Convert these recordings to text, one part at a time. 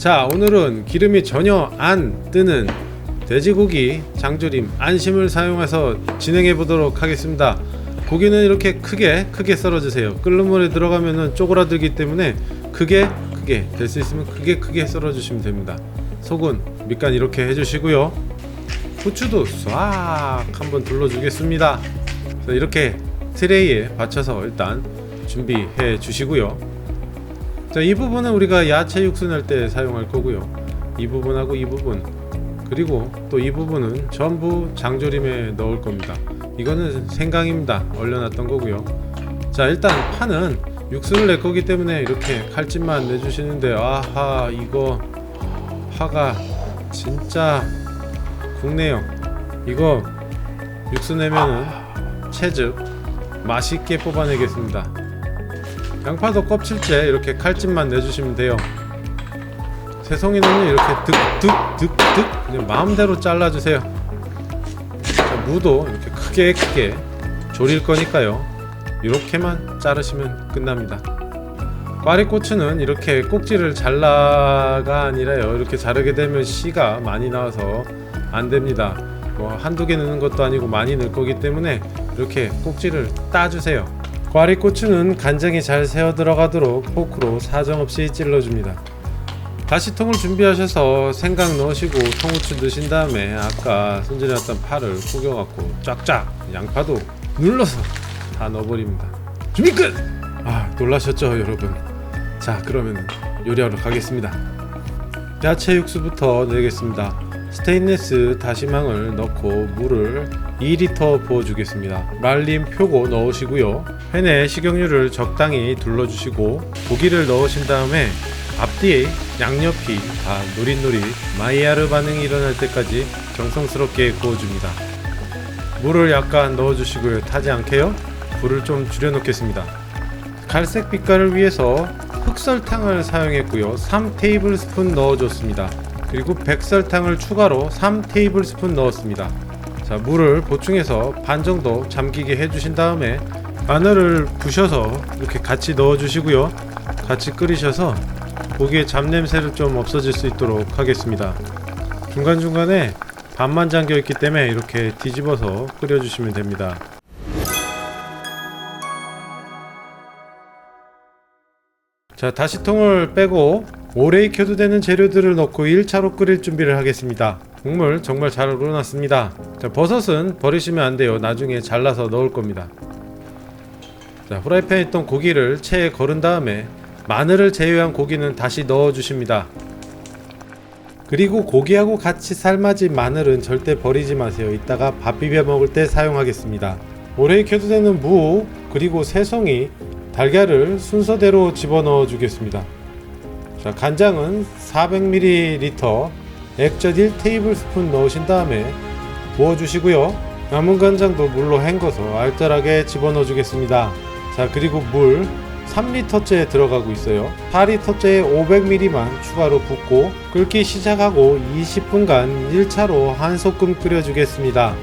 자 오늘은 기름이 전혀 안 뜨는 돼지고기 장조림 안심을 사용해서 진행해 보도록 하겠습니다. 고기는 이렇게 크게 크게 썰어 주세요. 끓는 물에 들어가면은 쪼그라들기 때문에 크게 크게 될 수 있으면 크게 크게 썰어 주시면 됩니다. 속은 밑간 이렇게 해 주시고요. 후추도 싹 한번 둘러 주겠습니다. 이렇게 트레이에 받쳐서 일단 준비해 주시고요 자, 이 부분은 우리가 야채 육수 낼 때 사용할 거고요. 이 부분하고 이 부분 그리고 또 이 부분은 전부 장조림에 넣을 겁니다. 이거는 생강입니다. 얼려놨던 거고요. 자, 일단 파는 육수를 낼 거기 때문에 이렇게 칼집만 내주시는데 아하 이거 파가 진짜 국내요. 이거 육수 내면은 채즙 맛있게 뽑아내겠습니다. 양파도 껍질째 이렇게 칼집만 내주시면 돼요. 새송이는 이렇게 득득득득 그냥 마음대로 잘라주세요. 자, 무도 이렇게 크게 크게 졸일 거니까요. 이렇게만 자르시면 끝납니다. 꽈리고추는 이렇게 꼭지를 잘라가 아니라요. 이렇게 자르게 되면 씨가 많이 나와서 안 됩니다. 뭐 한두 개 넣는 것도 아니고 많이 넣을 거기 때문에 이렇게 꼭지를 따주세요. 꽈리고추는 간장이 잘 새어 들어가도록 포크로 사정없이 찔러줍니다. 다시 통을 준비하셔서 생강 넣으시고 통후추 넣으신 다음에 아까 손질해놨던 파를 구겨갖고 쫙쫙 양파도 눌러서 다 넣어버립니다. 준비 끝! 아 놀라셨죠 여러분? 자 그러면 요리하러 가겠습니다. 야채 육수부터 내겠습니다. 스테인레스 다시망을 넣고 물을 2리터 부어주겠습니다. 말린 표고 넣으시고요. 팬에 식용유를 적당히 둘러주시고 고기를 넣으신 다음에 앞뒤에 양옆이 다 노릿노릿 마이야르 반응이 일어날 때까지 정성스럽게 구워줍니다. 물을 약간 넣어주시고요. 타지 않게요. 불을 좀 줄여놓겠습니다. 갈색 빛깔을 위해서 흑설탕을 사용했고요. 3테이블스푼 넣어줬습니다. 그리고 백설탕을 추가로 3테이블스푼 넣었습니다. 자, 물을 보충해서 반 정도 잠기게 해주신 다음에 마늘을 부셔서 이렇게 같이 넣어주시고요. 같이 끓이셔서 고기의 잡냄새를 좀 없어질 수 있도록 하겠습니다. 중간중간에 반만 잠겨 있기 때문에 이렇게 뒤집어서 끓여주시면 됩니다. 자, 다시 통을 빼고 오래 익혀도 되는 재료들을 넣고 1차로 끓일 준비를 하겠습니다. 국물 정말 잘 우러났습니다. 자, 버섯은 버리시면 안 돼요. 나중에 잘라서 넣을 겁니다. 자, 후라이팬에 있던 고기를 체에 걸은 다음에 마늘을 제외한 고기는 다시 넣어 주십니다. 그리고 고기하고 같이 삶아진 마늘은 절대 버리지 마세요. 이따가 밥 비벼 먹을 때 사용하겠습니다. 오래 익혀도 되는 무 그리고 새송이 달걀을 순서대로 집어넣어 주겠습니다. 자, 간장은 400ml 액젓 1테이블스푼 넣으신 다음에 부어 주시고요. 남은 간장도 물로 헹궈서 알뜰하게 집어넣어 주겠습니다. 자, 그리고 물 3리터째 들어가고 있어요. 4리터째에 500ml만 추가로 붓고 끓기 시작하고 20분간 1차로 한 소끔 끓여주겠습니다.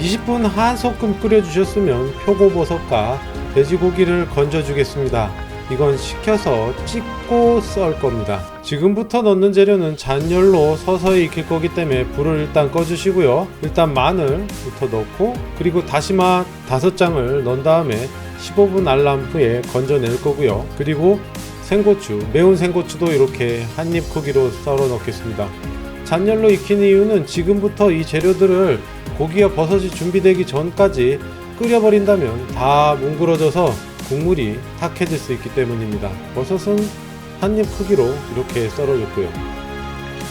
20분 한 소끔 끓여주셨으면 표고버섯과 돼지고기를 건져주겠습니다. 이건 식혀서 찢고 썰 겁니다. 지금부터 넣는 재료는 잔열로 서서히 익힐 거기 때문에 불을 일단 꺼주시고요. 일단 마늘부터 넣고 그리고 다시마 5장을 넣은 다음에 15분 알람 후에 건져낼 거고요. 그리고 생고추, 매운 생고추도 이렇게 한 입 크기로 썰어 넣겠습니다. 잔열로 익힌 이유는 지금부터 이 재료들을 고기와 버섯이 준비되기 전까지 끓여버린다면 다 뭉그러져서 국물이 탁해질 수 있기 때문입니다. 버섯은 한 입 크기로 이렇게 썰어줬고요.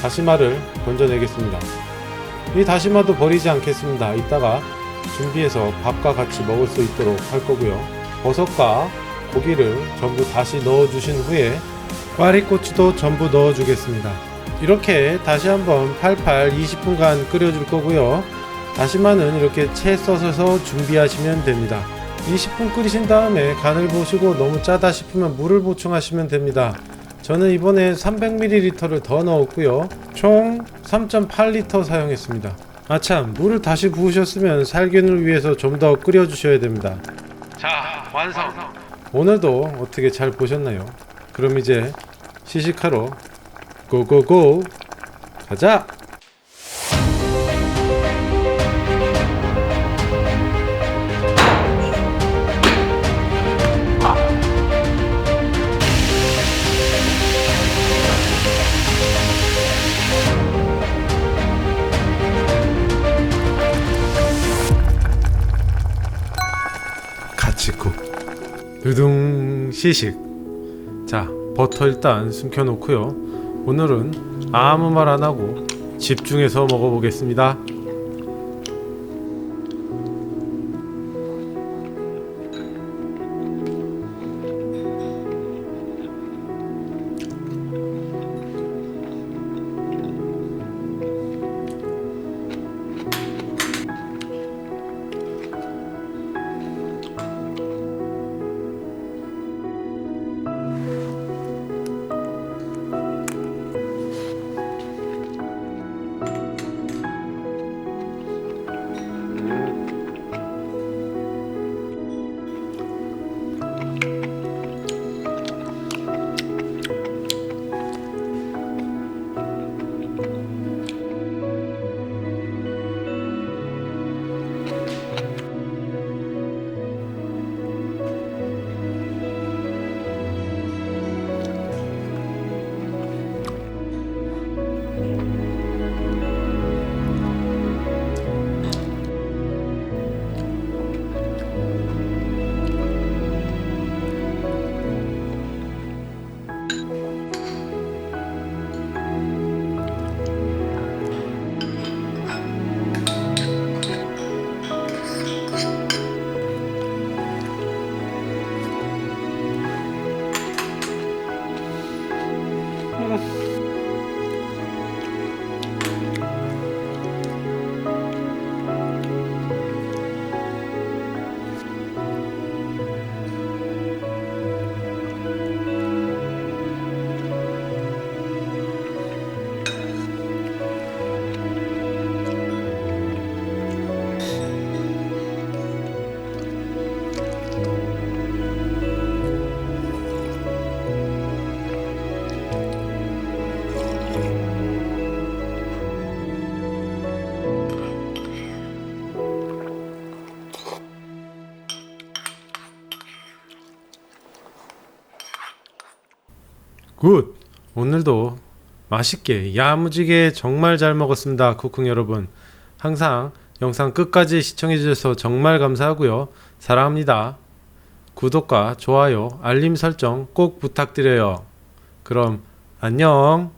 다시마를 건져내겠습니다. 이 다시마도 버리지 않겠습니다. 이따가 준비해서 밥과 같이 먹을 수 있도록 할 거고요. 버섯과 고기를 전부 다시 넣어주신 후에 꽈리고추도 전부 넣어주겠습니다. 이렇게 다시 한번 팔팔 20분간 끓여줄 거고요. 다시마는 이렇게 채 써서 준비하시면 됩니다. 20분 끓이신 다음에 간을 보시고 너무 짜다 싶으면 물을 보충하시면 됩니다. 저는 이번에 300ml를 더 넣었고요. 총 3.8L 사용했습니다. 아참, 물을 다시 부으셨으면 살균을 위해서 좀 더 끓여주셔야 됩니다. 자, 완성! 오늘도 어떻게 잘 보셨나요? 그럼 이제 시식하러 고고고 가자 가치국 두둥 시식. 자 버터 일단 숨겨놓고요. 오늘은 아무 말 안 하고 집중해서 먹어보겠습니다 Bye. 굿. 오늘도 맛있게 야무지게 정말 잘 먹었습니다 쿠킹 여러분. 항상 영상 끝까지 시청해 주셔서 정말 감사하고요. 사랑합니다. 구독과 좋아요 알림 설정 꼭 부탁드려요. 그럼 안녕